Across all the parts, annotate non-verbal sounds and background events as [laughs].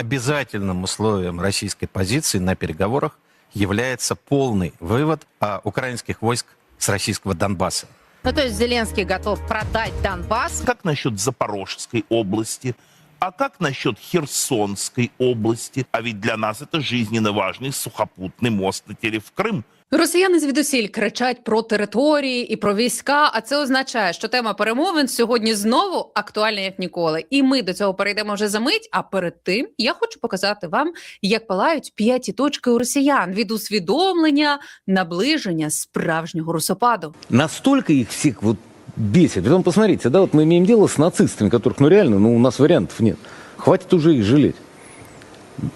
обязательным условием российской позиции на переговорах является полный вывод а, украинских войск с российского Донбасса. Ну, то есть Зеленский готов продать Донбасс. Как насчет Запорожской области? А как насчет Херсонской области? А ведь для нас это жизненно важный сухопутный мост на теле в Крым. Росіяни звідусіль кричать про території і про війська. А це означає, що тема перемовин сьогодні знову актуальна як ніколи. І ми до цього перейдемо вже за мить. А перед тим я хочу показати вам, як палають п'яті точки у росіян від усвідомлення наближення справжнього русопаду. настолько их всех вот бесит. Потом посмотрите, да, вот мы имеем дело с нацистами, которых, ну реально, ну у нас вариантов нет. Хватит уже их жалеть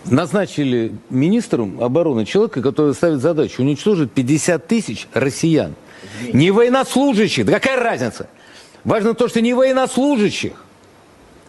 Назначили министром обороны человека, который ставит задачу уничтожить 50 тысяч россиян. Не военнослужащих, да какая разница? Важно то, что не военнослужащих,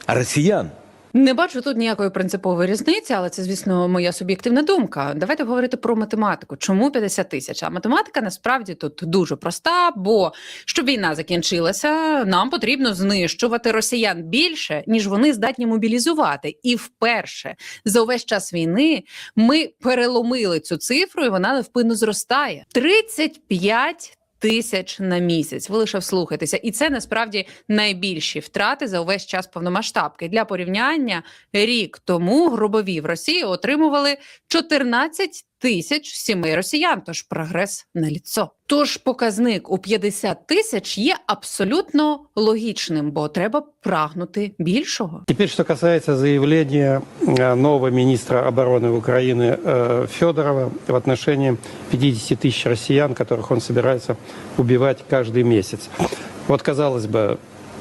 а россиян. Не бачу тут ніякої принципової різниці, але це, звісно, моя суб'єктивна думка. Давайте говорити про математику. Чому 50 тисяч? А математика насправді тут дуже проста, бо щоб війна закінчилася, нам потрібно знищувати росіян більше, ніж вони здатні мобілізувати. І вперше за увесь час війни ми переломили цю цифру, і вона невпинно зростає. 35 Тисяч на місяць. Ви лише вслухайтеся, і це насправді найбільші втрати за увесь час повномасштабки. Для порівняння рік тому гробові в Росії отримували 14 тисяч сімей росіян. Тож прогрес на ліцо. Тож показник у 50 тисяч є абсолютно логічним, бо треба прагнути більшого. Теперь, что касается заявления э, нового министра обороны Украины э, Федорова в отношении 50 тысяч россиян, которых он собирается убивать каждый месяц. Вот, казалось бы,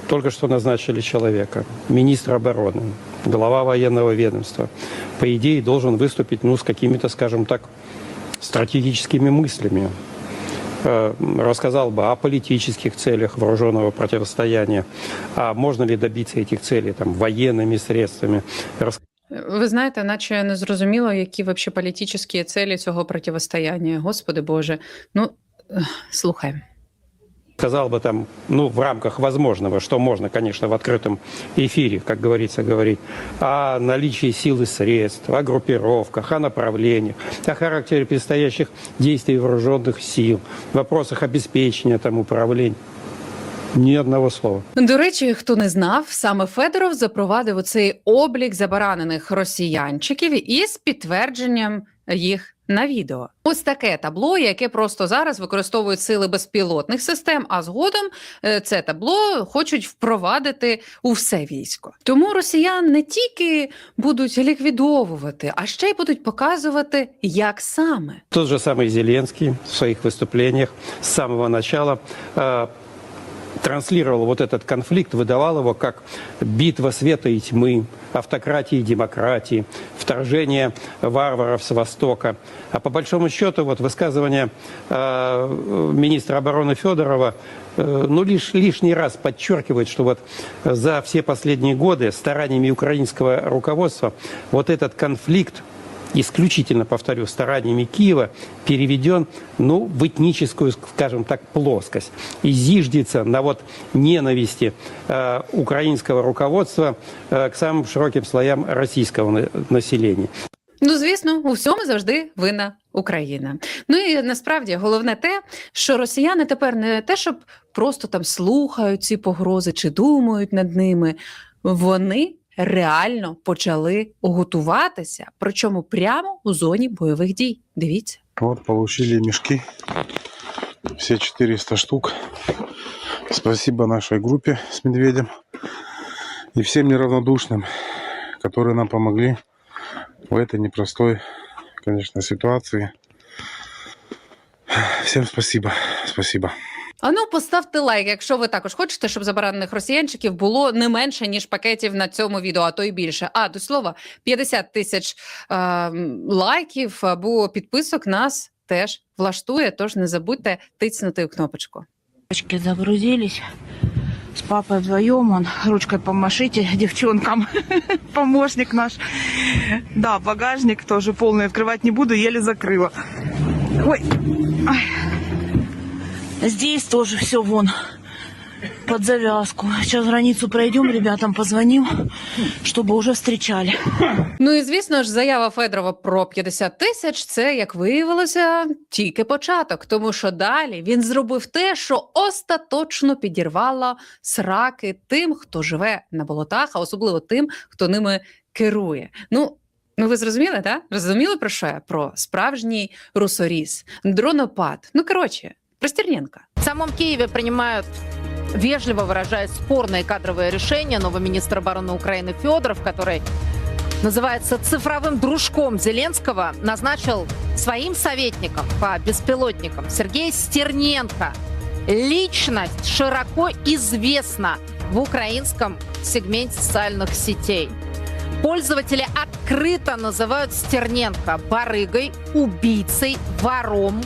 только что назначили человека, министра обороны, глава военного ведомства. По идее, должен выступить ну, с какими-то, скажем так, стратегическими мыслями. Э, рассказал бы о политических целях вооруженного противостояния, а можно ли добиться этих целей там, военными средствами, Рас- Ви знаєте, наче не зрозуміло, які вообще політичні цілі цього противостояння. Господи Боже, ну ех, слухай. сказал бы там, ну, в рамках возможного, что можно, конечно, в открытом эфире, как говорится, говорить, о наличии сил и средств, о группировках, о направлениях, о характере предстоящих действий вооруженных сил, вопросах обеспечения там управления. Ни одного слова. До речі, хто не знав, саме Федоров запровадив оцей облік забаранених росіянчиків із підтвердженням їх на відео. Ось таке табло, яке просто зараз використовують сили безпілотних систем, а згодом е, це табло хочуть впровадити у все військо. Тому росіян не тільки будуть ліквідовувати, а ще й будуть показувати, як саме. Тот же самый Зеленский в своих выступлениях с самого начала э, транслировал вот этот конфликт, выдавал его как битва света и тьмы, автократии и демократии, вторжение варваров с Востока. А по большому счету вот высказывание э, министра обороны Федорова э, ну, лишь лишний раз подчеркивает, что вот за все последние годы стараниями украинского руководства вот этот конфликт исключительно, повторю, стараниями Киева переведен ну, в этническую, скажем так, плоскость. И зиждется на вот ненависти э, украинского руководства э, к самым широким слоям российского на- населения. Ну, звісно, у всьому завжди винна Україна. Ну і насправді головне те, що росіяни тепер не те, щоб просто там слухають ці погрози чи думають над ними. Вони реально почали готуватися, причому прямо у зоні бойових дій. Дивіться. Вот получили мешки. Все 400 штук. Спасибо нашей группе с Медведем. И всем неравнодушным, которые нам помогли в этой непростой, конечно, ситуации. Всем спасибо. Спасибо. А ну поставте лайк, якщо ви також хочете, щоб забаранених росіянчиків було не менше ніж пакетів на цьому відео, а то й більше. А до слова, 50 тисяч е, лайків або підписок нас теж влаштує. Тож не забудьте тиснути кнопочку. Девочки загрузились. С папой вдвоем, он ручкой помашите девчонкам, [laughs] помощник наш. Да, багажник тоже полный, открывать не буду, еле закрыла. Ой. Ай. Здесь тоже все вон под завязку. Сейчас границу пройдем, ребятам позвоним, чтобы уже встречали. Ну і звісно ж, заява Федорова про 50 тисяч це, як виявилося, тільки початок, тому що далі він зробив те, що остаточно підірвало сраки тим, хто живе на болотах, а особливо тим, хто ними керує. Ну. Ну, ви зрозуміли, так? Розуміли про що я? Про справжній русоріз, дронопад. Ну, коротше, про Стерненка. В самом Киеве принимают вежливо выражаясь, спорные кадровые решения. Новый министр обороны Украины Федоров, который называется цифровым дружком Зеленского, назначил своим советником по беспилотникам Сергея Стерненко. Личность широко известна в украинском сегменте социальных сетей. Пользователи открыто называют Стерненко барыгой, убийцей, вором,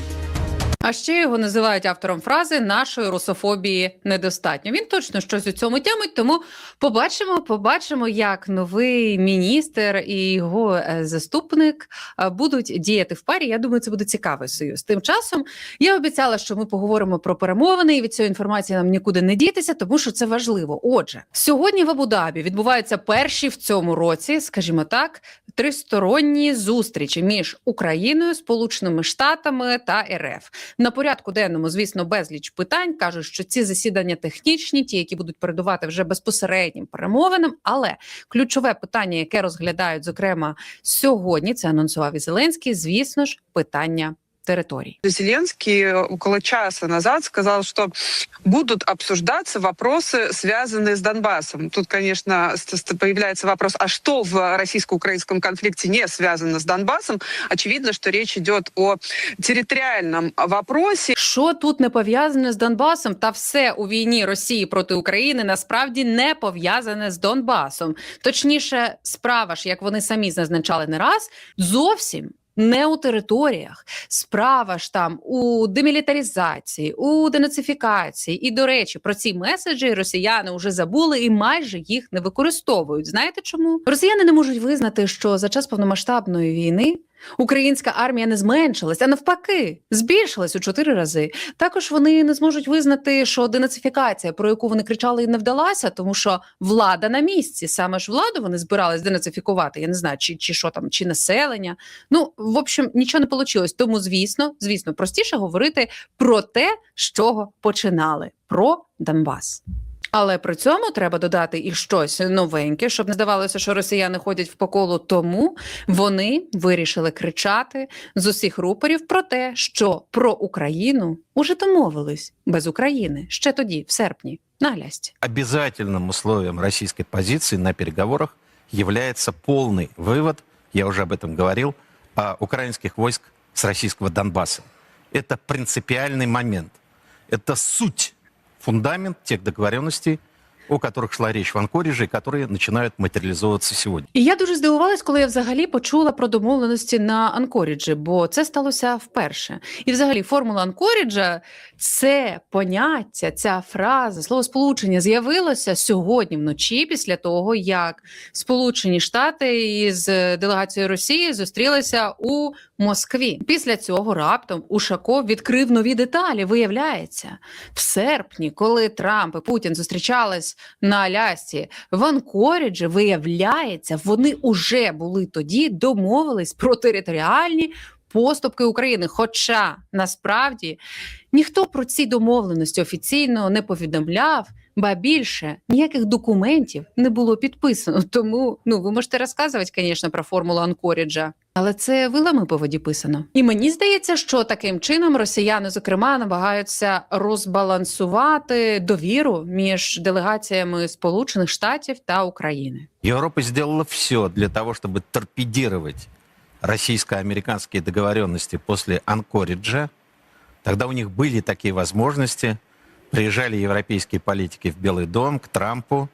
А ще його називають автором фрази нашої русофобії недостатньо. Він точно щось у цьому тямить, тому побачимо, побачимо, як новий міністр і його е, заступник е, будуть діяти в парі. Я думаю, це буде цікавий союз. Тим часом я обіцяла, що ми поговоримо про перемовини, і від цієї інформації нам нікуди не дітися, тому що це важливо. Отже, сьогодні в Абу-Дабі відбуваються перші в цьому році, скажімо так, тристоронні зустрічі між Україною, Сполученими Штатами та РФ. На порядку денному, звісно, безліч питань кажуть, що ці засідання технічні, ті, які будуть передувати вже безпосереднім перемовинам. Але ключове питання, яке розглядають зокрема сьогодні, це анонсував і Зеленський. Звісно ж, питання територій. Зеленский около часа назад сказал, что будут обсуждаться вопросы, связанные с Донбассом. Тут, конечно, появляется вопрос, а что в российско-украинском конфликте не связано с Донбассом? Очевидно, что речь идет о территориальном вопросе. Що тут не пов'язане з Донбасом, та все у війні Росії проти України насправді не пов'язане з Донбасом. Точніше, справа ж, як вони самі зазначали не раз, зовсім. Не у територіях, справа ж там у демілітаризації, у денацифікації. І до речі, про ці меседжі росіяни вже забули і майже їх не використовують. Знаєте чому? Росіяни не можуть визнати, що за час повномасштабної війни Українська армія не зменшилась, а навпаки, збільшилась у чотири рази. Також вони не зможуть визнати, що денацифікація, про яку вони кричали, і не вдалася, тому що влада на місці. Саме ж владу вони збирались денацифікувати. Я не знаю, чи, чи що там, чи населення. Ну, в общем, нічого не вийшло. Тому, звісно, звісно, простіше говорити про те, з чого починали: про Донбас. Але при цьому треба додати і щось новеньке, щоб не здавалося, що росіяни ходять в поколу. Тому вони вирішили кричати з усіх рупорів про те, що про Україну уже домовились без України ще тоді, в серпні, на Алясці. Обязательным условием российской позиции на переговорах является полный вывод, я уже об этом говорил, а, украинских войск с российского Донбасса. Это принципиальный момент. Это суть, фундамент тех договоренностей, о которых шла речь в Анкоридже, и которые начинают материализовываться сегодня. І я дуже здивувалась, коли я взагалі почула про домовленості на Анкоріджі, бо це сталося вперше. І взагалі формула Анкоріджа це поняття, ця фраза, словосполучення з'явилося сьогодні вночі, після того як Сполучені Штати із делегацією Росії зустрілися у Москві. Після цього раптом Ушаков відкрив нові деталі. Виявляється, в серпні, коли Трамп і Путін зустрічались на Алясці в Анкоріджі, виявляється, вони уже були тоді домовились про територіальні поступки України. Хоча насправді ніхто про ці домовленості офіційно не повідомляв. Ба більше ніяких документів не було підписано. Тому ну ви можете розказувати, звісно, про формулу Анкоріджа, але це вилами по воді писано. І мені здається, що таким чином росіяни, зокрема, намагаються розбалансувати довіру між делегаціями Сполучених Штатів та України. Европа сделала все для того, чтобы торпедировать российско-американские договоренности после Анкориджа. Тогда у них были такие возможности. Приезжали европейские политики в Белый дом к Трампу,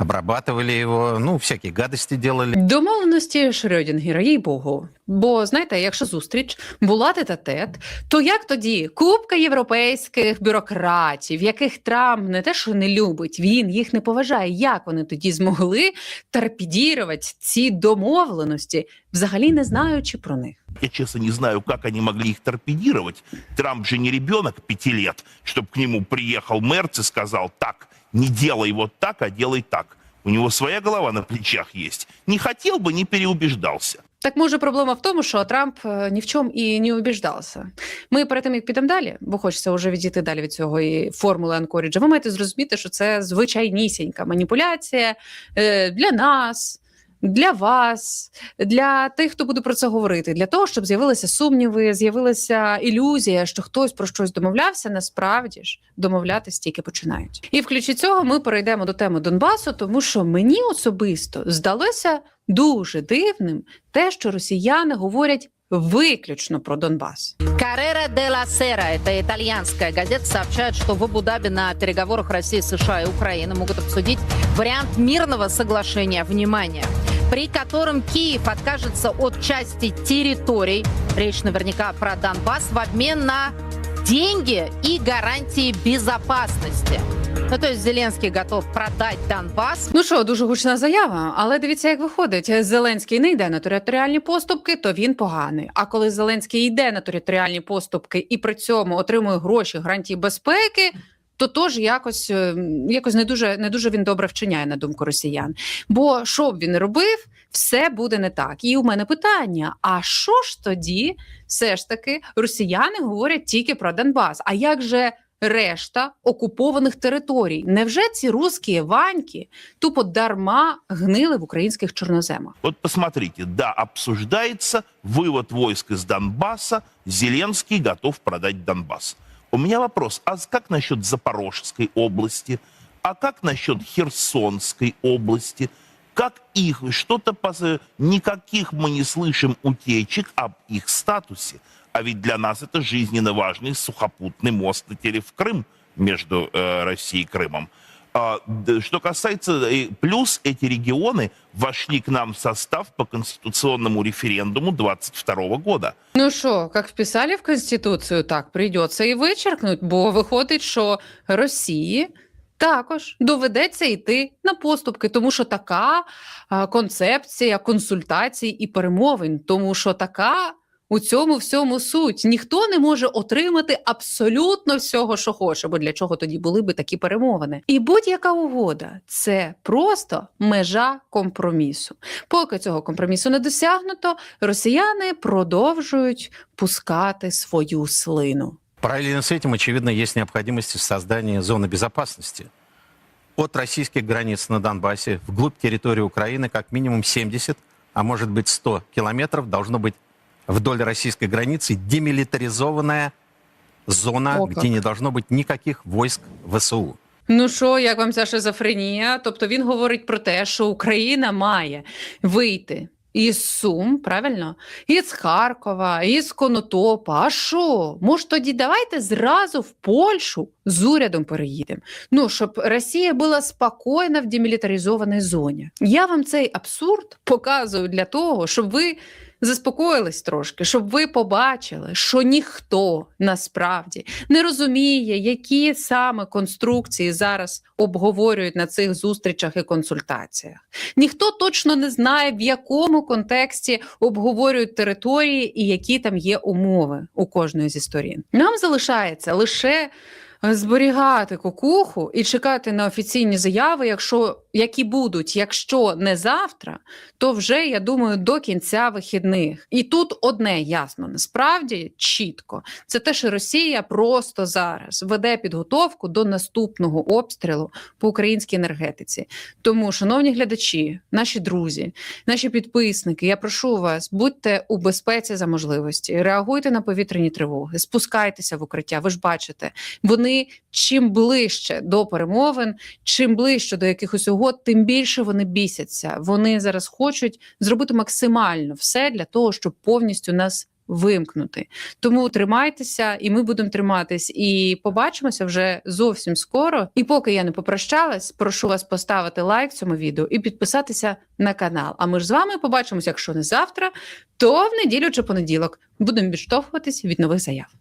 обрабатывали его, ну, всякие гадости делали. Домовленості Шрёдінгера, їй богу. Бо знаєте, якщо зустріч була тет-а-тет, то як тоді купка європейських бюрократів, яких Трамп не те, що не любить, він їх не поважає. Як вони тоді змогли торпедірувати ці домовленості, взагалі не знаючи про них? Я, честно, не знаю, как они могли их торпедировать. Трамп же не ребенок пяти лет, чтобы к нему приехал Мерц и сказал, так, не делай вот так, а делай так. У него своя голова на плечах есть. Не хотел бы, не переубеждался. Так може проблема в тому, що Трамп е, ні в чому і не убіждався. Ми перед тим як підемо далі, бо хочеться вже відійти далі від цього і формули Анкоріджа. Ви маєте зрозуміти, що це звичайнісінька маніпуляція е, для нас. Для вас, для тих, хто буде про це говорити, для того, щоб з'явилися сумніви, з'явилася ілюзія, що хтось про щось домовлявся. Насправді ж домовлятись тільки починають. І в ключі цього ми перейдемо до теми Донбасу, тому що мені особисто здалося дуже дивним те, що росіяни говорять виключно про Донбас. Каррера де ла Сера, это итальянская газета, сообщает, что в Абу-Даби на переговорах России, США и Украины могут обсудить вариант мирного соглашения, внимание, при котором Киев откажется от части территорий, речь наверняка про Донбасс, в обмен на деньги и гарантии безопасности. Ну, то есть Зеленський готов продать Донбас. Ну що, дуже гучна заява, але дивіться, як виходить. Зеленський не йде на територіальні поступки, то він поганий. А коли Зеленський йде на територіальні поступки і при цьому отримує гроші гарантії безпеки. То тож якось е, якось не дуже не дуже він добре вчиняє на думку росіян. Бо що б він робив, все буде не так. І у мене питання: а що ж тоді все ж таки росіяни говорять тільки про Донбас? А як же решта окупованих територій? Невже ці русські ваньки тупо дарма гнили в українських чорноземах? Вот посмотрите, да, обсуждается вывод войск из Донбасса. Зеленский готов продать Донбасс. У меня вопрос, а как насчет Запорожской области? А как насчет Херсонской области? Как их, что-то, никаких мы не слышим утечек об их статусе. А ведь для нас это жизненно важный сухопутный мост на теле в Крым между э, Россией и Крымом. А, д- Что касается, э, плюс эти регионы вошли к нам в состав по конституционному референдуму 22 года. Ну що, як вписали в Конституцію, так прийдеться і вичеркнуть, бо виходить, що Росії також доведеться йти на поступки, тому що така а, концепція консультацій і перемовин, тому що така. У цьому всьому суть ніхто не може отримати абсолютно всього, що хоче, бо для чого тоді були би такі перемовини. І будь-яка угода це просто межа компромісу. Поки цього компромісу не досягнуто, росіяни продовжують пускати свою слину. Параллельно с этим, очевидно, есть необходимость в создании зоны безопасности. От российских границ на Донбассе вглубь территории Украины как минимум 70, а может быть 100 километров должно быть вдоль российской границы демилитаризованная зона, О, где не должно быть никаких войск ВСУ. Ну що, як вам ця шизофренія? Тобто він говорить про те, що Україна має вийти. Із Сум, правильно? Із Харкова, із Конотопа. А що? Може, тоді давайте зразу в Польщу з урядом переїдемо. Ну, щоб Росія була спокійна в демілітаризованій зоні. Я вам цей абсурд показую для того, щоб ви заспокоїлись трошки, щоб ви побачили, що ніхто насправді не розуміє, які саме конструкції зараз обговорюють на цих зустрічах і консультаціях. Ніхто точно не знає, в якому контексті обговорюють території і які там є умови у кожної зі сторін. Нам залишається лише е, зберігати кукуху і чекати на офіційні заяви, якщо які будуть, якщо не завтра, то вже я думаю до кінця вихідних. І тут одне ясно, насправді чітко. Це те, що Росія просто зараз веде підготовку до наступного обстрілу по українській енергетиці. Тому, шановні глядачі, наші друзі, наші підписники, я прошу вас, будьте у безпеці за можливості, реагуйте на повітряні тривоги, спускайтеся в укриття. Ви ж бачите, вони чим ближче до перемовин, чим ближче до якихось угод, тим більше вони бісяться. Вони зараз хочуть зробити максимально все для того, щоб повністю нас вимкнути. Тому тримайтеся, і ми будемо триматись. І побачимося вже зовсім скоро. І поки я не попрощалась, прошу вас поставити лайк цьому відео і підписатися на канал. А ми ж з вами побачимося, якщо не завтра, то в неділю чи понеділок будемо відштовхуватись від нових заяв.